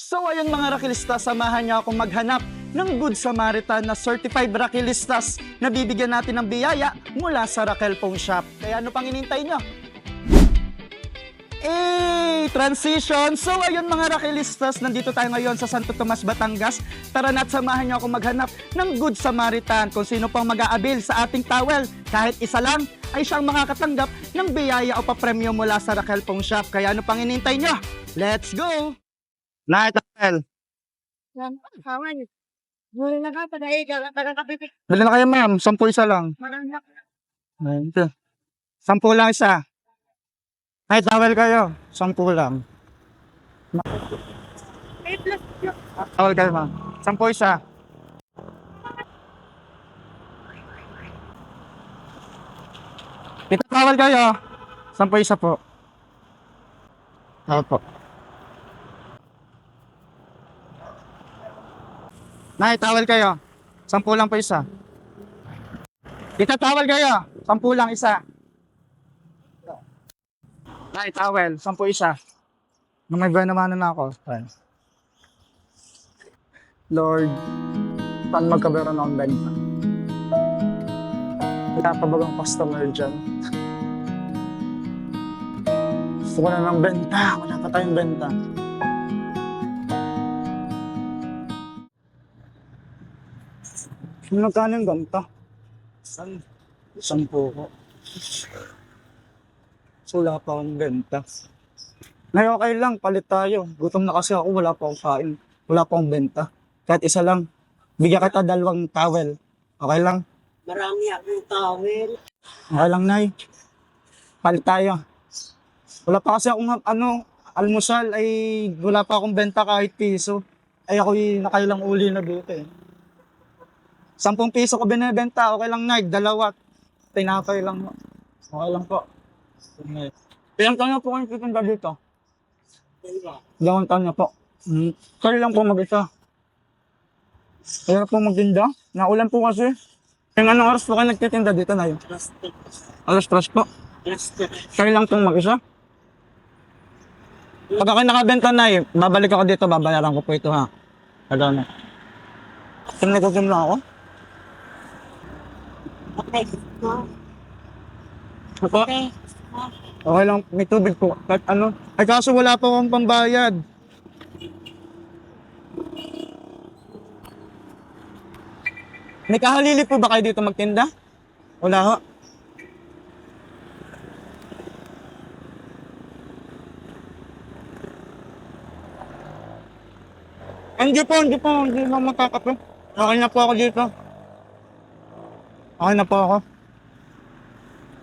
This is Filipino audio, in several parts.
So ayun mga rakilista, samahan niyo ako maghanap ng Good Samaritan na certified rakilistas na bibigyan natin ng biyaya mula sa Raquel Phone Shop. Kaya ano pang inintay niyo? Eh, transition! So ayun mga rakilistas, nandito tayo ngayon sa Santo Tomas, Batangas. Tara na't samahan niyo ako maghanap ng Good Samaritan kung sino pang mag-aabil sa ating towel. Kahit isa lang ay siyang makakatanggap ng biyaya o papremyo mula sa Raquel Phone Shop. Kaya ano pang inintay niyo? Let's go! Night. Yan, kawan. Muli na ka, panahiga, pagkakapipik. Dali na kayo ma'am, sampu isa lang. Marangak. Ayun, ito. Sampu lang isa. Ay, towel kayo. Sampu lang. May plus. Towel kayo ma'am. Sampu isa. Ito towel kayo. Sampu isa po. Tawal po. Nay, towel kayo. Sampu lang po isa. Dito towel kayo. Sampu lang isa. Nay, towel. Sampu isa. Nung may naman na ako. Ayan. Lord, paano magkabaroon ng benta? Wala pa bagang customer dyan? Gusto ko na ng benta. Wala pa tayong benta. Magkano yung ganito? San? Sampo ko. So, wala pa akong benta. Ngayon, okay lang, palit tayo. Gutom na kasi ako, wala pa akong kain. Wala pa akong benta. Kahit isa lang. Bigyan kita dalawang towel. Okay lang? Marami akong towel. Okay lang, Nay. Palit tayo. Wala pa kasi akong ano, almusal ay wala pa akong benta kahit piso. Ay ako'y nakailang uli na dito eh. Sampung piso ko binibenta, okay lang Nay, dalawa. Tinapay lang. Okay lang po. Ilang taon na po kayo titinda dito? Dalawang taon na po. Hmm. Kayo lang po mag-isa. Kaya po magtinda. Naulan po kasi. Yung anong oras po kayo nagtitinda dito na yun? Alas tres po. Kayo lang pong mag-isa. Pag ako nakabenta na eh, babalik ako dito, babayaran ko po ito ha. Ano na. Sinagasim lang ako. Okay. Ako, Okay. okay lang, may tubig po. Kahit ano. Ay kaso wala pa akong pambayad. May kahalili po ba kayo dito magtinda? Wala ho. Hindi po, hindi po, hindi na makakape. Okay na po ako dito. Okay na po ako.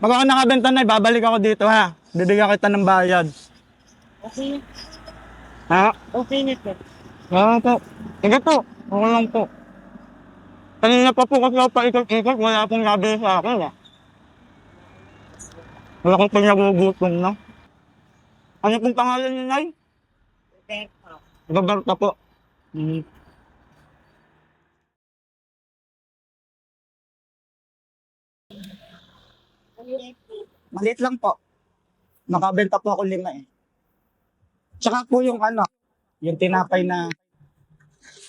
Pag ako nakabenta na, babalik ako dito ha. Bibigyan kita ng bayad. Okay. Ha? Okay na po. Oo po. Sige po. Okay lang po. Kanina pa po kasi ako paikot-ikot, wala pong nabili sa akin ah. Wala kong pinagugutom na. Ano pong pangalan niyo, Nay? Po. Roberta po. Hmm. Maliit lang po. Nakabenta po ako lima eh. Tsaka po yung ano, yung tinapay na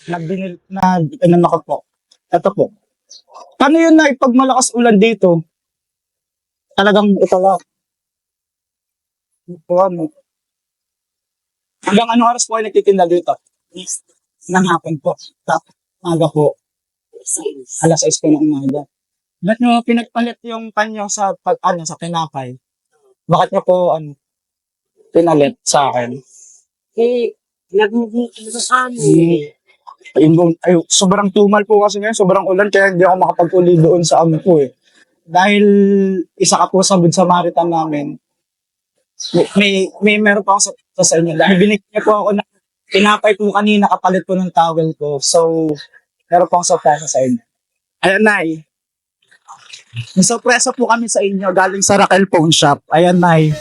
nagbinil, na ano ko po. Ito po. Paano yun na pag malakas ulan dito? Talagang ito lang. Ito ano. Hanggang anong oras po ay nagtitinda dito? Nang hapon po. Tapos maga po. Alas 6 po ng umaga. Ba't nyo pinagpalit yung panyo sa pag ano sa tinapay? Bakit nyo po ano pinalit sa akin? Eh, nagmubuto sa amin. Ayun po, ay, sobrang tumal po kasi ngayon, sobrang ulan kaya hindi ako makapag-uli doon sa amin po eh. Dahil isa ka po sa Good Samaritan namin, may, may, meron pa ako sa, sa, sa inyo. Dahil binigyan niyo po ako na tinapay po kanina kapalit po ng towel ko. So, meron po akong surprise sa inyo. Ayan, Nay. May sorpresa po kami sa inyo galing sa Raquel Phone Shop. Ayan, Nay.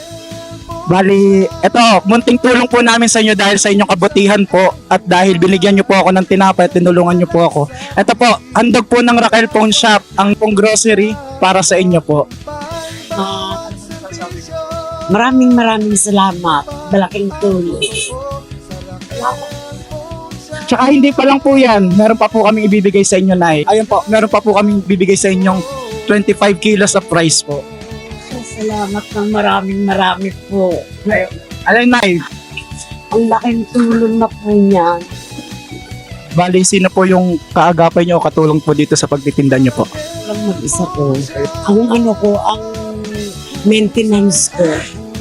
Bali, eto, munting tulong po namin sa inyo dahil sa inyong kabutihan po at dahil binigyan niyo po ako ng tinapay at tinulungan niyo po ako. Eto po, handog po ng Raquel Phone Shop ang pong grocery para sa inyo po. Ah, maraming maraming salamat. Malaking tulong. Tsaka hindi pa lang po yan. Meron pa po kami ibibigay sa inyo, Nay. Ayun po, meron pa po kami ibibigay sa inyong 25 kilos na price po. Salamat ng maraming marami po. Ayun, Nay. Ang laking tulong na po niyan. Bali, sino po yung kaagapay nyo o katulong po dito sa pagtitinda nyo po? Lang mag-isa ko. Ang ano ko, ang maintenance ko,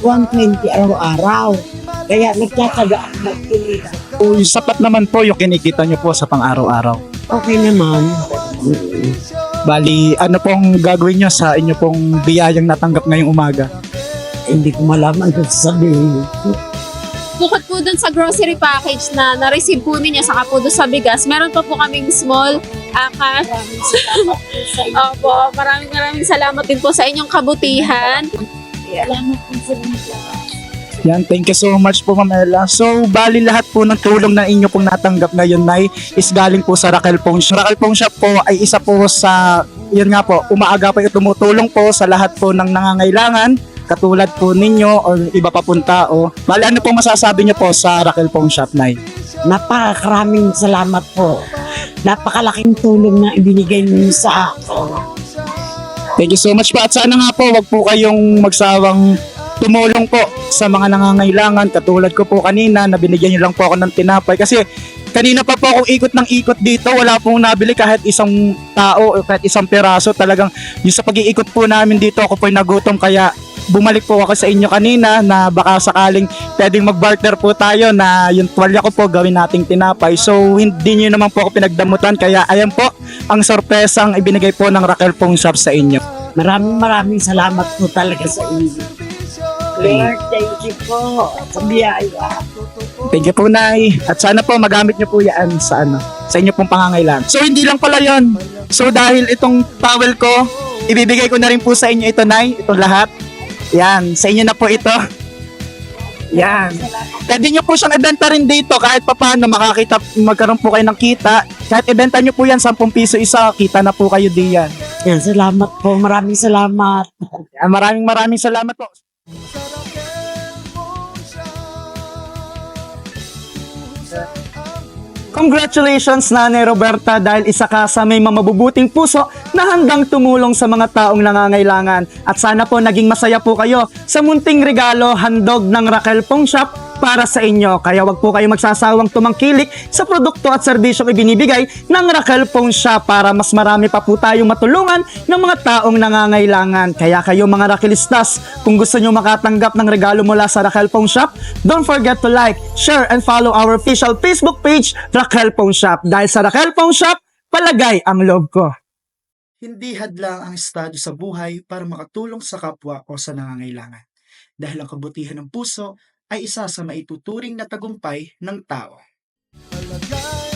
120 araw-araw. Kaya nagtataga ako magtinda. O, yung sapat naman po yung kinikita nyo po sa pang-araw-araw. Okay naman. Bali, ano pong gagawin nyo sa inyo pong biyayang natanggap ngayong umaga? Hindi ko malaman kung sabihin. Bukod po dun sa grocery package na na-receive po ninyo, saka po dun sa bigas, meron pa po kaming small uh, cash. Opo, maraming maraming salamat din po sa inyong kabutihan. Salamat po sa inyo. Yan, thank you so much po, Ma'am Ella. So, bali lahat po ng tulong na inyo pong natanggap ngayon, Nay, is galing po sa Raquel Pong Shop. Raquel Pong Shop po ay isa po sa, yun nga po, umaaga po tumutulong po sa lahat po ng nangangailangan, katulad po ninyo or iba pa pong tao. Bali, ano pong masasabi niyo po sa Raquel Pong Shop, Nay? Napakaraming salamat po. Napakalaking tulong na ibinigay niyo sa akin. Thank you so much po. At sana nga po, wag po kayong magsawang tumulong po sa mga nangangailangan. Katulad ko po kanina, na binigyan niyo lang po ako ng tinapay. Kasi kanina pa po akong ikot ng ikot dito, wala pong nabili kahit isang tao o kahit isang piraso. Talagang yung sa pag-iikot po namin dito, ako po'y nagutom. Kaya bumalik po ako sa inyo kanina na baka sakaling pwedeng mag-barter po tayo na yung tuwalya ko po gawin nating tinapay. So hindi niyo naman po ako pinagdamutan. Kaya ayan po ang sorpresang ibinigay po ng Raquel Pong Shop sa inyo. Maraming maraming salamat po talaga sa inyo. Lord, thank you po sa biyaya. Thank you po, Nay. At sana po magamit niyo po yan sa ano, sa inyo pong pangangailangan. So, hindi lang pala yon. So, dahil itong towel ko, ibibigay ko na rin po sa inyo ito, Nay. Ito lahat. Yan, sa inyo na po ito. Yan. Pwede nyo po siyang ibenta rin dito kahit papaano makakita, magkaroon po kayo ng kita. Kahit ibenta nyo po yan, 10 piso isa, kita na po kayo diyan. Yan, salamat po. Maraming salamat. Maraming maraming salamat po. Congratulations Nanay Roberta dahil isa ka sa may mamabubuting puso na handang tumulong sa mga taong nangangailangan. At sana po naging masaya po kayo sa munting regalo handog ng Raquel Pong Shop para sa inyo. Kaya wag po kayo magsasawang tumangkilik sa produkto at serbisyong ibinibigay ng Raquel Pong Shop para mas marami pa po tayong matulungan ng mga taong nangangailangan. Kaya kayo mga Raquelistas, kung gusto nyo makatanggap ng regalo mula sa Raquel Pong Shop, don't forget to like, share, and follow our official Facebook page, Raquel Pong Shop. Dahil sa Raquel Pong Shop, palagay ang loob ko. Hindi hadlang ang estado sa buhay para makatulong sa kapwa o sa nangangailangan. Dahil ang kabutihan ng puso ay isa sa maituturing na tagumpay ng tao. Alagaan